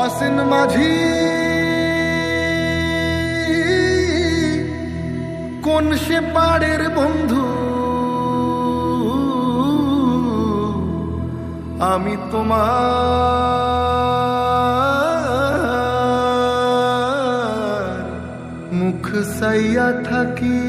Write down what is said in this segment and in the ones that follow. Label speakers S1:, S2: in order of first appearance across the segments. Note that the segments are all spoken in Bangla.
S1: অসিন মাঝি। কোন সে পাড়ের বন্ধু? আমি তোমার মুখ সাইয়া থাকি।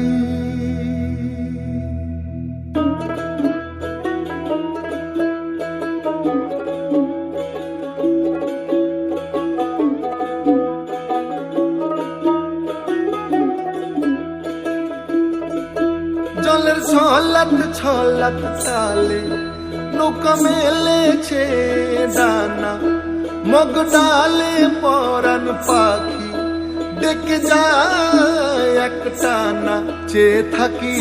S1: জলের ছলাত ছলাত তালে নৌকা মেলেছে ডানা, মগ ডালে পরান পাখি, ডেকে যায় এক টানা, চেয়ে থাকি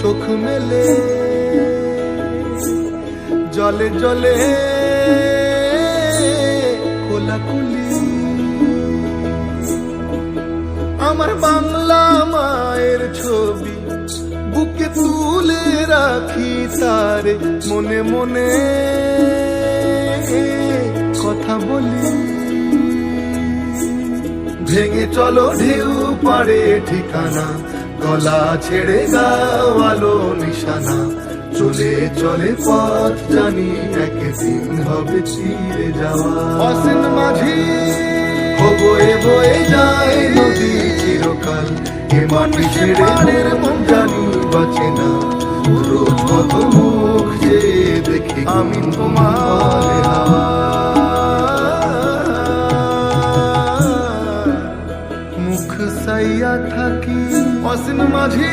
S1: চোখ মেলে। জলে জলে কোলাকুলি। আমার বাংলা ছবি, বুকে তুলে রাখি তারে, মনে মনে কথা বলি। ভেঙে চলো ঢেউ পারে ঠিকানা, গলা ছেড়ে গাওয়ালো নিশানা। চলে চলে পথ জানি একদিন হবে চিরে যাওয়া। অসিন মাঝি বয়ে বয়ে যায় নদী চিরকাল। এ মাটি ছেড়ে মন জানি বাঁচে না। রোজ কত মুখ যে দেখি আমি তোমার মুখ সাইয়া থাকি অসিন মাঝি।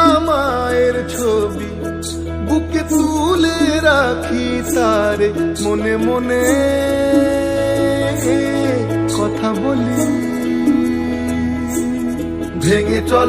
S1: মায়ের ছবি বুকে তুলে রাখি তারে মনে মনে কথা বলি। ভেঙে চল